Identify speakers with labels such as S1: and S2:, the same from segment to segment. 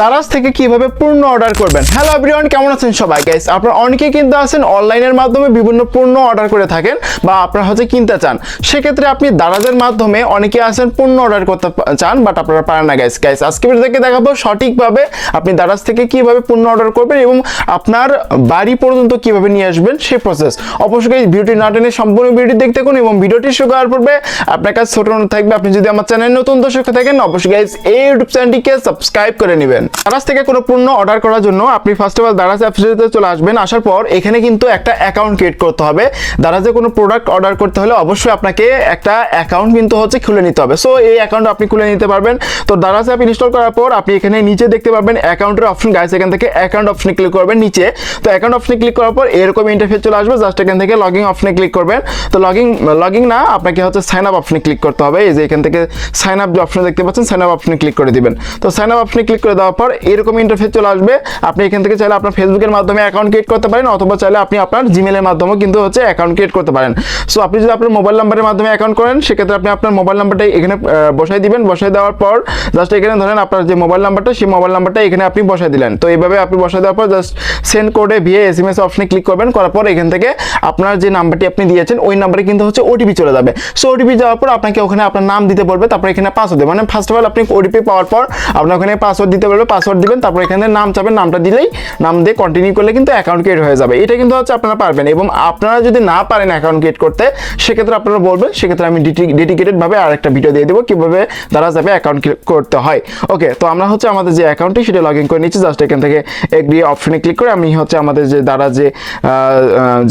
S1: দারাজ থেকে কীভাবে পূর্ণ অর্ডার করবেন? হ্যালো এভরিওয়ান কেমন আছেন সবাই? গাইস আপনারা অনেকেই কিন্তু আছেন অনলাইনের মাধ্যমে বিভিন্ন পণ্য অর্ডার করে থাকেন বা আপনারা হচ্ছে কিনতে চান। সেক্ষেত্রে আপনি দারাজের মাধ্যমে অনেকে আছেন পণ্য অর্ডার করতে চান বাট আপনারা পারেন না গাইস গাইস আজকে ভিডিওতে দেখাবো সঠিকভাবে আপনি দারাজ থেকে কীভাবে পণ্য অর্ডার করবেন এবং আপনার বাড়ি পর্যন্ত কীভাবে নিয়ে আসবেন সেই প্রসেস অবশ্যই ভিডিওটি না টেনে সম্পূর্ণ ভিডিও দেখতে থাকুন এবং ভিডিওটি শুরু করার পূর্বে আপনার কাছে ছোট অনুরোধ থাকবে, আপনি যদি আমার চ্যানেল নতুন দর্শক থাকেন, অবশ্যই গাইস এই ইউটিউব চ্যানেলটিকে সাবস্ক্রাইব করে নেবেন। দারাজ থেকে কোনো পণ্য অর্ডার করার জন্য আপনি ফার্স্ট অফ অল দারাজ অ্যাপসটিতে চলে আসবেন, আসার পর এখানে কিন্তু একটা অ্যাকাউন্ট ক্রিয়েট করতে হবে। দারাজে কোনো প্রোডাক্ট অর্ডার করতে হলে অবশ্যই আপনাকে একটা অ্যাকাউন্ট কিন্তু হচ্ছে খুলে নিতে হবে। সো এই অ্যাকাউন্ট আপনি খুলে নিতে পারবেন। তো দারাজ অ্যাপ ইনস্টল করার পর আপনি এখানে নিচে দেখতে পারবেন অ্যাকাউন্টের অপশন গাইস এখান থেকে অ্যাকাউন্ট অপশনে ক্লিক করবেন নিচে। তো অ্যাকাউন্ট অপশনে ক্লিক করার পর এরকম ইন্টারফেস চলে আসবে। জাস্ট এখান থেকে লগইন অপশনে ক্লিক করবেন। তো লগইন লগইন না, আপনাকে হচ্ছে সাইন আপ অপশনে ক্লিক করতে হবে। এই যে এখান থেকে সাইন আপ যে অপশন দেখতে পাচ্ছেন সাইন আপ অপশনে ক্লিক করে দিবেন। তো সাইন আপ অপশনে ক্লিক করে দেওয়ার পর এরকম ইন্টারফেস চলে আসবে। আপনি এখান থেকে চাইলে আপনার ফেসবুকের মাধ্যমে অ্যাকাউন্ট ক্রিয়েট করতে পারেন, অথবা চাইলে আপনি আপনার জিমেলের মাধ্যমেও কিন্তু হচ্ছে অ্যাকাউন্ট ক্রিয়েট করতে পারেন। সো আপনি যদি আপনার মোবাইল নাম্বারের মাধ্যমে অ্যাকাউন্ট করেন, সেক্ষেত্রে আপনি আপনার মোবাইল নাম্বারটা এখানে বসাই দিবেন। বসাই দেওয়ার পর জাস্ট এখানে ধরেন আপনার যে মোবাইল নাম্বারটা সেই মোবাইল নাম্বারটা এখানে আপনি বসাই দিলেন। তো এইভাবে আপনি বসাই দেওয়ার পর জাস্ট সেন্ড কোডে ভিএ এস এম এস অপশনে ক্লিক করবেন। করার পর এখান থেকে আপনার যে নাম্বারটি আপনি দিয়েছেন, ওই নাম্বারে কিন্তু হচ্ছে ওটিপি চলে যাবে। সো ওটিপি যাওয়ার পর আপনাকে ওখানে আপনার নাম দিতে বলবে, তারপর এখানে পাসওয়ার্ড দেবে। মানে ফার্স্ট অফ অল আপনি ওটিপি পাওয়ার পর আপনার ওখানে পাসওয়ার্ড দিতে বলবে। পাসওয়ার্ড দিবেন, তারপর এখানে নাম চাবেন নামটা দিলেই নাম দিয়ে কন্টিনিউ করলে কিন্তু অ্যাকাউন্ট ক্রিয়েট হয়ে যাবে। এটা কিন্তু হচ্ছে আপনারা পারবেন এবং আপনারা যদি না পারেন অ্যাকাউন্ট ক্রিয়েট করতে, সেক্ষেত্রে আপনারা বলবেন, সেক্ষেত্রে আমি ডেডিকেটেড ভাবে আর একটা ভিডিও দিয়ে দেবো কীভাবে তারা যাবে অ্যাকাউন্ট করতে হয়। ওকে তো আমরা হচ্ছে আমাদের যে অ্যাকাউন্টটি সেটা লগ ইন করে নিচ্ছি। জাস্ট এখান থেকে এগ্রি অপশনে ক্লিক করে আমি হচ্ছে আমাদের যে দ্বারা যে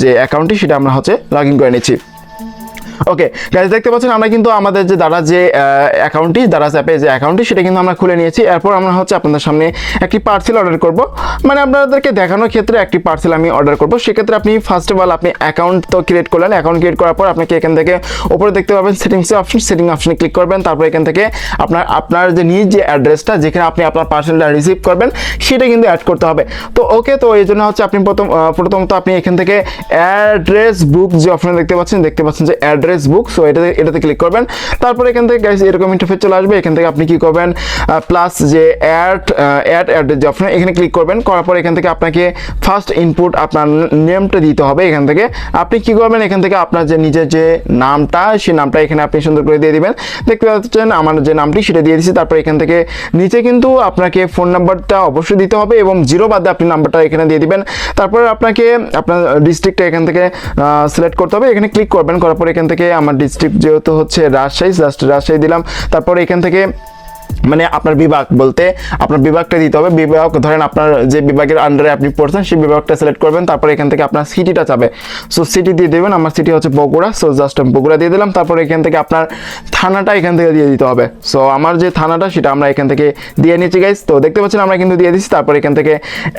S1: যে অ্যাকাউন্টটি সেটা আমরা হচ্ছে লগ ইন করে নিচ্ছি। ওকে গাইজ দেখতে পাচ্ছেন, আমরা কিন্তু আমাদের যে দ্বারা যে অ্যাকাউন্টটি দ্বারা অ্যাপে যে অ্যাকাউন্টটি সেটা কিন্তু আমরা খুলে নিয়েছি। এরপর আমরা হচ্ছে আপনাদের সামনে একটি পার্সেল অর্ডার করব। মানে আপনাদেরকে দেখানোর ক্ষেত্রে একটি পার্সেল আমি অর্ডার করব। সেক্ষেত্রে আপনি ফার্স্ট অফ অল আপনি অ্যাকাউন্ট তো ক্রিয়েট করলেন। অ্যাকাউন্ট ক্রিয়েট করার পর আপনাকে এখান থেকে উপরে দেখতে পাবেন সেটিংসে অপশন সেটিং অপশনে ক্লিক করবেন। তারপর এখান থেকে আপনার আপনার যে নিজ যে অ্যাড্রেসটা যেখানে আপনি আপনার পার্সেলটা রিসিভ করবেন, সেটা কিন্তু অ্যাড করতে হবে। তো ওকে তো এই জন্য হচ্ছে আপনি প্রথম প্রথমত আপনি এখান থেকে অ্যাড্রেস বুক যে অপশনে দেখতে পাচ্ছেন দেখতে পাচ্ছেন যে অ্যাড্রেস বুক সো এটাতে এটাতে ক্লিক করবেন। তারপরে এখান থেকে guys, এরকম ইন্টারফেস চলে আসবে। এখান থেকে আপনি কি করবেন? প্লাস যে অ্যাড অ্যাড অ্যাড্রেস যে অপশন এখানে ক্লিক করবেন। করার পর এখান থেকে আপনাকে ফার্স্ট ইনপুট আপনার নেমটা দিতে হবে এখান থেকে। আপনি কি করবেন? এখান থেকে আপনার যে নিজের যে নামটা, সেই নামটা এখানে আপনি সুন্দর করে দিয়ে দিবেন। দেখতে পাচ্ছেন আমার যে নামটি, সেটা দিয়ে দিচ্ছি তারপর এখান থেকে নিচে কিন্তু আপনাকে ফোন নাম্বারটা অবশ্যই দিতে হবে এবং জিরো বাদে আপনি নাম্বারটা এখানে দিয়ে দিবেন। তারপর আপনাকে আপনার ডিস্ট্রিক্টটা এখান থেকে সিলেক্ট করতে হবে। এখানে ক্লিক করবেন। করার পর এখান থেকে আমার ডিস্ট্রিক্ট যেহেতু হচ্ছে রাজশাহী জাস্ট রাজশাহী দিলাম। তারপর এখান থেকে মানে আপনার বিভাগ বলতে আপনার বিভাগটা দিতে হবে। বিভাগ, ধরেন আপনার যে বিভাগের আন্ডারে আপনি পড়ছেন, সেই বিভাগটা সিলেক্ট করবেন, তারপর এখান থেকে আপনার সিটিটা চাবে সো সিটি দিয়ে দেবেন, আমার সিটি হচ্ছে বগুড়া সো জাস্ট আমি বগুড়া দিয়ে দিলাম, তারপর এখান থেকে আপনার থানাটা এখান থেকে দিয়ে দিতে হবে। সো আমার যে থানাটা, সেটা আমরা এখান থেকে দিয়ে নিচ্ছি গাইস তো, দেখতে পাচ্ছেন, আমরা কিন্তু দিয়ে দিচ্ছি, তারপর এখান থেকে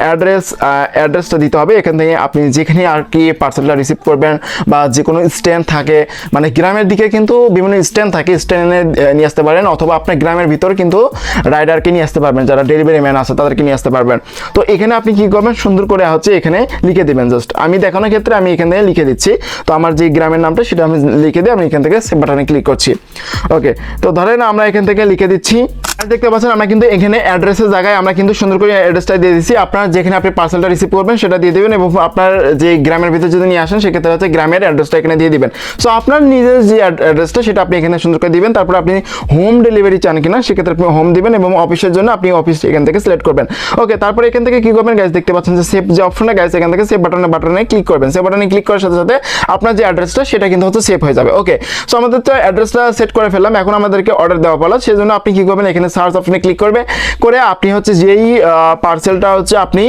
S1: অ্যাড্রেস অ্যাড্রেসটা দিতে হবে। এখান থেকে আপনি যেখানে আর কি পার্সেলটা রিসিভ করবেন বা যে কোনো স্ট্যান্ড থাকে মানে গ্রামের দিকে কিন্তু বিভিন্ন স্ট্যান্ড থাকে স্ট্যান্ডে নিয়ে আসতে পারেন, অথবা আপনার গ্রামের ভিতর কিন্তু রাইডারকে নিয়ে আসতে পারবেন, যারা ডেলিভারি ম্যান আছে তাদেরকে নিয়ে আসতে পারবেন। তো এখানে আপনি কি করবেন? সুন্দর করে হচ্ছে এখানে লিখে দেবেন জাস্ট আমি দেখানোর ক্ষেত্রে আমি এখান থেকে লিখে দিচ্ছি। তো আমার যে গ্রামের নামটা সেটা আমি লিখে দিয়ে আমি এখান থেকে সেভ বাটনে ক্লিক করছি। ওকে তো ধরেন আমরা এখান থেকে লিখে দিচ্ছি দেখতে পাচ্ছেন, আমরা কিন্তু এখানে অ্যাড্রেসের জায়গায় আমরা কিন্তু সুন্দর করে অ্যাড্রেসটা দিয়ে দিচ্ছি আপনার যেখানে আপনি পার্সেলটা রিসিভ করবেন, সেটা দিয়ে দেবেন এবং আপনার যে গ্রামের ভিতরে যদি নিয়ে আসেন, সেক্ষেত্রে হচ্ছে গ্রামের অ্যাড্রেসটা এখানে দিয়ে দিবেন। সো আপনার নিজের যে অ্যাড্রেসটা সেটা আপনি এখানে সুন্দর করে দিবেন। তারপর আপনি হোম ডেলিভারি চান কিনা, সেক্ষেত্রে আপনি হোম দিবেন এবং অফিসের জন্য আপনি অফিস এখান থেকে সিলেক্ট করবেন। ওকে তারপর এখান থেকে কি করবেন গাইজ দেখতে পাচ্ছেন যে সেভ যে অপশনটা গাইজ এখান থেকে সেভ বাটনে বাটনে ক্লিক করবেন। সেভ বাটনে ক্লিক করার সাথে সাথে আপনার যে অ্যাড্রেসটা সেটা কিন্তু হচ্ছে সেভ হয়ে যাবে। ওকে সো আমাদের তো অ্যাড্রেসটা সেট করে ফেললাম। এখন আমাদেরকে অর্ডার দেওয়া পালা সেজন্য আপনি কি করবেন, এখানে সার্চ অপশনে ক্লিক করবে, করে আপনি হচ্ছে যেই পার্সেলটা হচ্ছে আপনি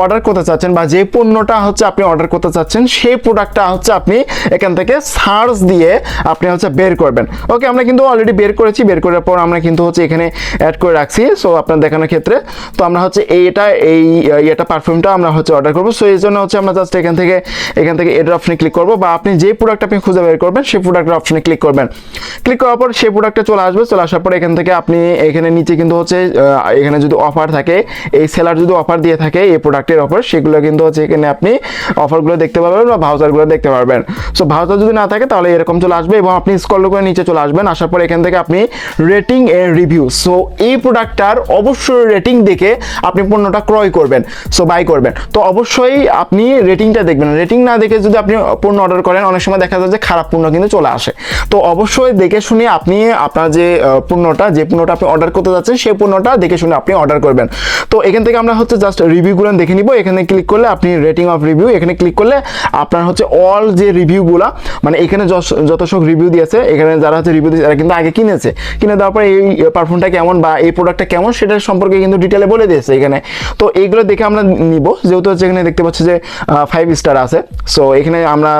S1: অর্ডার করতে চাচ্ছেন বা যে পণ্যটা হচ্ছে আপনি অর্ডার করতে চাচ্ছেন, সেই প্রোডাক্টটা হচ্ছে আপনি এখান থেকে সার্চ দিয়ে আপনি হচ্ছে বের করবেন। ওকে আমরা কিন্তু অলরেডি বের করেছি, বের করার পর আমরা কিন্তু হচ্ছে এখানে অ্যাড করে রাখছি। সো আপনার দেখানোর ক্ষেত্রে, তো আমরা হচ্ছে এইটা, এই এটা পারফিউমটা আমরা হচ্ছে অর্ডার করব। সো এই জন্য হচ্ছে আমরা জাস্ট এখান থেকে এখান থেকে এটার অপশনে ক্লিক করব বা আপনি যে প্রোডাক্ট আপনি খুঁজে বের করবেন, সেই প্রোডাক্টের অপশনে ক্লিক করবেন। ক্লিক করার পর সেই প্রোডাক্টটা চলে আসবে, চলে আসার পর এখান থেকে আপনি এখানে নিচে কিন্তু হচ্ছে এখানে যদি অফার থাকে, এই সেলার যদি অফার দিয়ে থাকে, এই প্রোডাক্টের অফার সেগুলো কিন্তু হচ্ছে এখানে আপনি অফারগুলো দেখতে পারবেন বা ভাউচারগুলো দেখতে পারবেন। সো ভাউচার যদি না থাকে, তাহলে এরকম চলে আসবে এবং আপনি স্কল করে নিচে চলে আসবেন, আসার পর এখান থেকে আপনি রেটিং এর রিভিউ সো এই প্রোডাক্টটার অবশ্যই রেটিং দেখে আপনি পণ্যটা ক্রয় করবেন সো বাই করবেন। তো অবশ্যই আপনি রেটিংটা দেখবেন। রেটিং না দেখে যদি আপনি পণ্য অর্ডার করেন, অনেক সময় দেখা যায় যে খারাপ পণ্য কিন্তু চলে আসে। তো অবশ্যই দেখে শুনে আপনি আপনার যে পণ্যটা যে পণ্যটা আপনি অর্ডার করতে যাচ্ছেন, সেই পণ্যটা দেখে শুনে আপনি অর্ডার করবেন। তো এখান থেকে আমরা হচ্ছে জাস্ট রিভিউগুলো দেখে নিব। এখানে ক্লিক করলে আপনি রেটিং অফ রিভিউ এখানে ক্লিক করলে আপনার হচ্ছে অল যে রিভিউগুলো মানে এখানে যত সব রিভিউ দিয়েছে, এখানে যারা হচ্ছে রিভিউ দিয়েছে, তারা কিন্তু আগে কিনেছে। কিনে দেওয়ার পরে এই পারফিউমটা কেমন বা এই প্রোডাক্টটা কেমন সেটার সম্পর্কে কিন্তু ডিটেলে বলে দিয়েছে এখানে। তো এইগুলো দেখে আমরা নিব। যেহেতু হচ্ছে এখানে দেখতে পাচ্ছি যে ফাইভ স্টার আছে। সো এখানে আমরা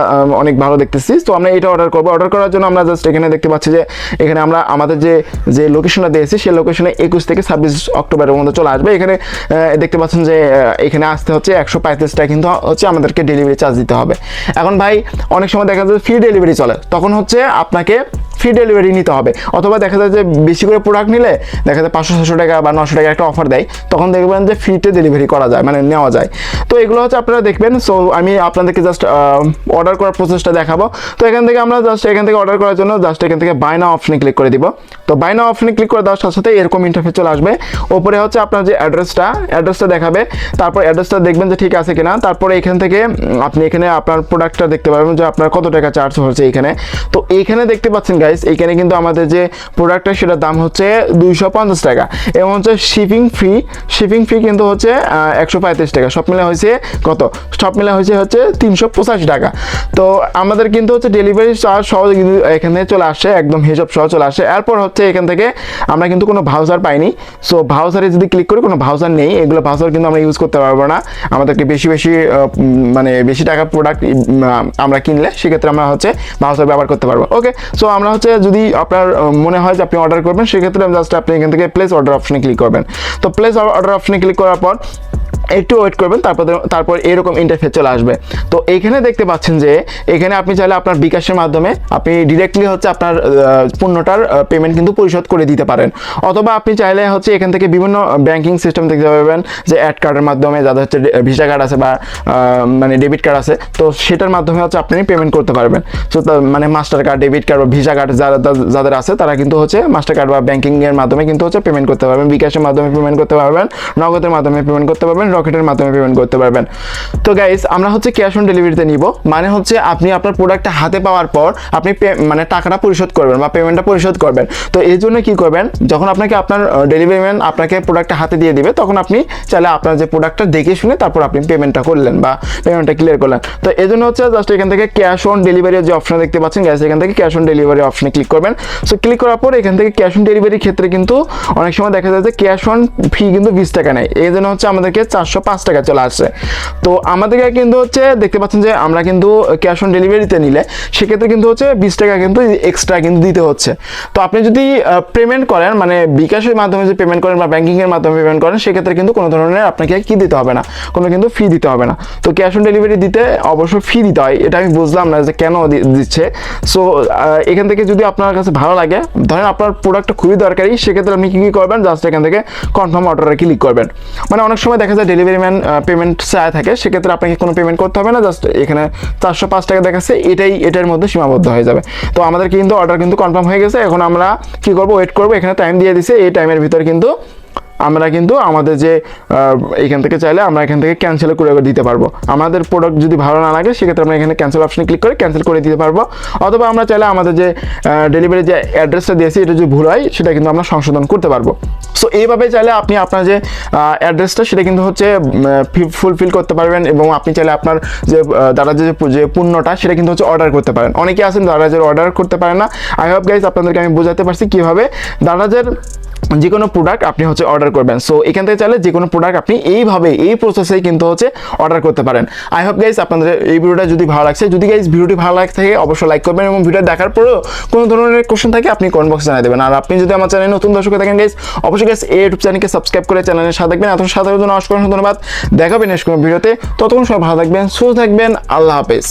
S1: অনেক ভালো দেখতেছি। তো আমরা এটা অর্ডার করব। অর্ডার করার জন্য আমরা জাস্ট এখানে দেখতে পাচ্ছি যে, এখানে আমরা আমাদের যে যে লোকেশনটা দিয়েছি সেই লোকেশনে একুশ থেকে ছাব্বিশ অক্টোবরের মধ্যে চলে আসবে। এখানে দেখতে পাচ্ছেন যে এখানে আসতে হচ্ছে একশো পঁয়ত্রিশ কিন্তু হচ্ছে আমাদেরকে ডেলিভারি চার্জ দিতে হবে। এখন ভাই, অনেক সময় দেখা যায় ফ্রি ডেলিভারি চলে। তখন হচ্ছে আপনাকে ফ্রি ডেলিভারি নিতে হবে। অথবা দেখা যায় যে বেশি করে প্রোডাক্ট নিলে দেখা যায় পাঁচশো ছশো টাকা বা নশো টাকা একটা অফার দেয়, তখন দেখবেন যে ফ্রিতে ডেলিভারি করা যায় মানে নেওয়া যায়। তো এগুলো হচ্ছে আপনারা দেখবেন। সো আমি আপনাদেরকে জাস্ট অর্ডার করার প্রসেসটা দেখাবো। তো এখান থেকে আমরা জাস্ট এখান থেকে অর্ডার করার জন্য জাস্ট এখান থেকে বাইনা অপশনে ক্লিক করে দিব। তো বাইনা অপশনে ক্লিক করে দেওয়ার সাথে সাথে এরকম ইন্টারফেস চলে আসবে। ওপরে হচ্ছে আপনার যে অ্যাড্রেসটা অ্যাড্রেসটা দেখাবে। তারপর অ্যাড্রেসটা দেখবেন যে ঠিক আছে কিনা। তারপরে এখান থেকে আপনি এখানে আপনার প্রোডাক্টটা দেখতে পারবেন যে আপনার কত টাকা চার্জ হচ্ছে এখানে। তো এইখানে দেখতে পাচ্ছেন গাইস এইখানে কিন্তু আমাদের যে প্রোডাক্টটা সেটার দাম হচ্ছে দুইশো পঞ্চাশ টাকা। এবং হচ্ছে শিপিং ফ্রি শিপিং ফ্রি কিন্তু হচ্ছে একশো পঁয়ত্রিশ টাকা। সব মিলে হয়েছে কত? সব মিলে হয়েছে হচ্ছে তিনশো পঁচাশি টাকা। তো আমাদের কিন্তু হচ্ছে ডেলিভারি চার্জ সহজে কিন্তু এখানে চলে আসে, একদম হিসাব সহ চলে আসে। এরপর হচ্ছে এখান থেকে আমরা কিন্তু কোনো ভাউচার পাইনি। সো ভাউচারে যদি ক্লিক করি, কোনো ভাউচার নেই। এগুলো ভাউচার কিন্তু আমরা ইউজ করতে পারব না। আমাদেরকে বেশি বেশি মানে বেশি টাকা প্রোডাক্ট আমরা কিনলে, সেক্ষেত্রে আমরা হচ্ছে ভাউচার ব্যবহার করতে পারব। ওকে সো আমরা হচ্ছে যদি আপনার মনে হয় যে আপনি অর্ডার করবেন, সেক্ষেত্রে জাস্ট আপনি এখান থেকে প্লেস অর্ডার অপশনে ক্লিক করবেন। তো প্লেস অর্ডার অপশনে ক্লিক করার পর একটু ওয়েট করবেন, তারপর তারপর এরকম ইন্টারফেস চলে আসবে। তো এইখানে দেখতে পাচ্ছেন যে, এখানে আপনি চাইলে আপনার বিকাশের মাধ্যমে আপনি ডিরেক্টলি হচ্ছে আপনার পণ্যটার পেমেন্ট কিন্তু পরিশোধ করে দিতে পারেন। অথবা আপনি চাইলে হচ্ছে এখান থেকে বিভিন্ন ব্যাংকিং সিস্টেম দেখতে পাবেন, যে অ্যাড কার্ডের মাধ্যমে যাদের হচ্ছে ভিসা কার্ড আছে বা মানে ডেবিট কার্ড আছে, তো সেটার মাধ্যমে হচ্ছে আপনি পেমেন্ট করতে পারবেন। সো মানে মাস্টার কার্ড ডেবিট কার্ড বা ভিসা কার্ড যারা যাদের আছে, তারা কিন্তু হচ্ছে মাস্টার কার্ড বা ব্যাংকিং এর মাধ্যমে কিন্তু হচ্ছে পেমেন্ট করতে পারবেন। বিকাশের মাধ্যমে পেমেন্ট করতে পারবেন, নগদের মাধ্যমে পেমেন্ট করতে পারবেন রকেটের মাধ্যমে পেমেন্ট করতে পারবেন। তো গাইস আমরা হচ্ছে ক্যাশ অন ডেলিভারিতে নিব। মানে হচ্ছে আপনি আপনার প্রোডাক্টটা হাতে পাওয়ার পর আপনি মানে টাকাটা পরিশোধ করবেন বা পেমেন্টটা পরিশোধ করবেন। তো এই জন্য কি করবেন, যখন আপনাকে আপনার ডেলিভারি ম্যান আপনাকে প্রোডাক্টটা হাতে দিয়ে দিবে, তখন আপনি চাইলে আপনার যে প্রোডাক্টটা দেখে শুনে তারপর আপনি পেমেন্টটা করলেন বা পেমেন্টটা ক্লিয়ার করলেন। তো এই জন্য হচ্ছে জাস্ট এখান থেকে ক্যাশ অন ডেলিভারির যে অপশন দেখতে পাচ্ছেন গ্যাস এখান থেকে ক্যাশ অন ডেলিভারি অপশনে ক্লিক করবেন। সো ক্লিক করার পর এখান থেকে ক্যাশ অন ডেলিভারির ক্ষেত্রে কিন্তু অনেক সময় দেখা যায় যে ক্যাশ অন ফি কিন্তু বিশ টাকা নেয়। এই জন্য হচ্ছে আমাদেরকে চারশো পাঁচ টাকা চলে আসছে। তো আমাদেরকে কিন্তু হচ্ছে দেখতে পাচ্ছেন যে আমরা কিন্তু ক্যাশ অন ডেলিভারিতে নিলে সেক্ষেত্রে কিন্তু হচ্ছে বিশ টাকা কিন্তু এক্সট্রা কিন্তু দিতে হচ্ছে। তো আপনি যদি পেমেন্ট করেন মানে বিকাশের মাধ্যমে যদি পেমেন্ট করেন বা ব্যাংকিংয়ের মাধ্যমে পেমেন্ট করেন, সেক্ষেত্রে কিন্তু কোনো ধরনের আপনাকে কি দিতে হবে না। কোনো কিন্তু ফি দিতে হবে না। তো ক্যাশ অন ডেলিভারি দিতে অবশ্যই ফি দিতে হয়। এটা আমি বুঝলাম না যে কেন দিচ্ছে। সো এখান থেকে যদি আপনার কাছে ভালো লাগে, ধরেন আপনার প্রোডাক্টটা খুবই দরকারি, সেক্ষেত্রে আপনি কী কী করবেন? জাস্ট এখান থেকে কনফার্ম অর্ডারে ক্লিক করবেন। মানে অনেক সময় দেখা যায় ডেলিভারি ম্যান পেমেন্ট চায় থাকে, সেক্ষেত্রে আপনাকে কোনো পেমেন্ট করতে হবে না জাস্ট এখানে চারশো পাঁচ টাকা দেখাচ্ছে, এটাই, এটার মধ্যে সীমাবদ্ধ হয়ে যাবে। তো আমাদের কিন্তু অর্ডার কিন্তু কনফার্ম হয়ে গেছে, এখন আমরা কি করব ওয়েট করব, এখানে টাইম দিয়ে দিছে, এই টাইমের ভিতর কিন্তু আমরা কিন্তু আমাদের যে এখান থেকে চাইলে আমরা এখান থেকে ক্যান্সেল করে দিতে পারব। আমাদের প্রোডাক্ট যদি ভালো না লাগে, সেক্ষেত্রে আমরা এখানে ক্যান্সেল অপশনে ক্লিক করে ক্যান্সেল করে দিতে পারব। অথবা আমরা চাইলে আমাদের যে ডেলিভারি যে অ্যাড্রেসটা দিয়েছি, এটা যদি ভুল হয়, সেটা কিন্তু আমরা সংশোধন করতে পারব। সো এইভাবে চাইলে আপনি আপনার যে অ্যাড্রেসটা সেটা কিন্তু হচ্ছে ফুলফিল করতে পারবেন এবং আপনি চাইলে আপনার যে দ্বারা যে যে পণ্যটা, সেটা কিন্তু হচ্ছে অর্ডার করতে পারেন। অনেকে আছেন দারাজের অর্ডার করতে পারেন না। আই হোপ গাইজ আপনাদেরকে আমি বোঝাতে পারছি কীভাবে দারাজের যে কোনো প্রোডাক্ট আপনি হচ্ছে অর্ডার করবেন। সো এখান থেকে চাইলে যে কোনো প্রোডাক্ট আপনি এইভাবে, এই প্রসেসেই কিন্তু হচ্ছে অর্ডার করতে পারেন। আই হোপ গাইজ আপনাদের এই ভিডিওটা যদি ভালো লাগছে, যদি গাইজ ভিডিওটি ভালো লাগে থাকে, অবশ্যই লাইক করবেন এবং ভিডিও দেখার পরেও কোনো ধরনের কোশ্চেন থাকে, আপনি কমেন্ট বক্সে জানিয়ে দেবেন। আর আপনি যদি আমার চ্যানেলে নতুন দর্শক থাকেন গাইজ অবশ্যই গাইজ এই ইউটিউব চ্যানেলকে সাবস্ক্রাইব করে চ্যানেলের সাথে থাকবেন। এত সাথে জন্য অসংখ্য ধন্যবাদ। দেখাবেন নেক্সট ভিডিওতে। ততক্ষণ সবাই ভালো থাকবেন, সুস্থ থাকবেন। আল্লাহ হাফেজ।